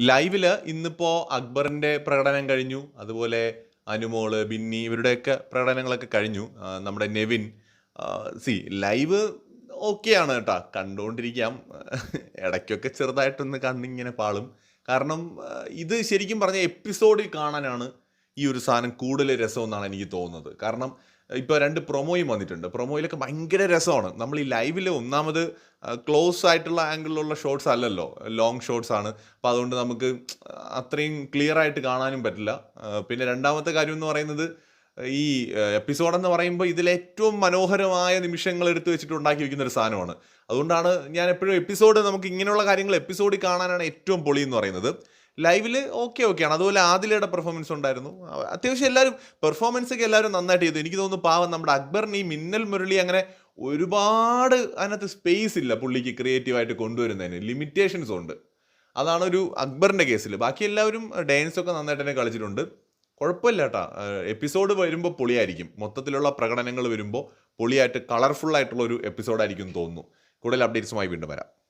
ലൈവിൽ ഇന്നിപ്പോ അക്ബറിന്റെ പ്രകടനം കഴിഞ്ഞു. അതുപോലെ അനുമോൾ, ബിന്നി ഇവരുടെയൊക്കെ പ്രകടനങ്ങളൊക്കെ കഴിഞ്ഞു. നമ്മുടെ നെവിൻ സി ലൈവ് ഓക്കെയാണ് കേട്ടാ. കണ്ടുകൊണ്ടിരിക്കാം ഇടയ്ക്കൊക്കെ ചെറുതായിട്ടൊന്ന് കണ്ണിങ്ങനെ പാളും. കാരണം ഇത് ശരിക്കും പറഞ്ഞ എപ്പിസോഡിൽ കാണാനാണ് ഈ ഒരു സാധനം കൂടുതൽ രസമെന്നാണ് എനിക്ക് തോന്നുന്നത്. കാരണം ഇപ്പോൾ രണ്ട് പ്രൊമോയും വന്നിട്ടുണ്ട്. പ്രൊമോയിലൊക്കെ ഭയങ്കര രസമാണ്. നമ്മൾ ഈ ലൈവിൽ ഒന്നാമത് ക്ലോസ് ആയിട്ടുള്ള ആംഗിളിലുള്ള ഷോർട്സ് അല്ലല്ലോ. ലോങ് ഷോർട്സ് ആണ്. അപ്പോൾ അതുകൊണ്ട് നമുക്ക് അത്രയും ക്ലിയർ ആയിട്ട് കാണാനും പറ്റില്ല. പിന്നെ രണ്ടാമത്തെ കാര്യം എന്ന് പറയുന്നത് ഈ എപ്പിസോഡ് എന്ന് പറയുമ്പോൾ ഇതിൽ ഏറ്റവും മനോഹരമായ നിമിഷങ്ങൾ എടുത്തു വെച്ചിട്ട് ഉണ്ടാക്കി വെക്കുന്ന ഒരു സാധനമാണ്. അതുകൊണ്ടാണ് ഞാൻ എപ്പോഴും എപ്പിസോഡ് നമുക്ക് ഇങ്ങനെയുള്ള കാര്യങ്ങൾ എപ്പിസോഡിൽ കാണാനാണ് ഏറ്റവും പൊളി എന്ന് പറയുന്നത്. ലൈവിൽ ഓക്കെ ഓക്കെയാണ്. അതുപോലെ ആദിലയുടെ പെർഫോമൻസ് ഉണ്ടായിരുന്നു. അത്യാവശ്യം എല്ലാവരും പെർഫോമൻസ് ഒക്കെ എല്ലാവരും നന്നായിട്ട് ചെയ്തു. എനിക്ക് തോന്നുന്നു പാവം നമ്മുടെ അക്ബറിന് ഈ മിന്നൽ മുരളി അങ്ങനെ ഒരുപാട് അതിനകത്ത് സ്പേസ് ഇല്ല പുള്ളിക്ക് ക്രിയേറ്റീവായിട്ട് കൊണ്ടുവരുന്നതിന്. ലിമിറ്റേഷൻസ് ഉണ്ട്. അതാണ് ഒരു അക്ബറിന്റെ കേസിൽ ബാക്കി എല്ലാവരും ഡാൻസ് ഒക്കെ നന്നായിട്ട് തന്നെ കളിച്ചിട്ടുണ്ട്. കുഴപ്പമില്ല കേട്ടാ. എപ്പിസോഡ് വരുമ്പോൾ പൊളിയായിരിക്കും. മൊത്തത്തിലുള്ള പ്രകടനങ്ങൾ വരുമ്പോൾ പൊളിയായിട്ട് കളർഫുൾ ആയിട്ടുള്ള ഒരു എപ്പിസോഡ് ആയിരിക്കും എന്ന് തോന്നുന്നു. കൂടുതൽ അപ്ഡേറ്റ്സുമായി വീണ്ടും വരാം.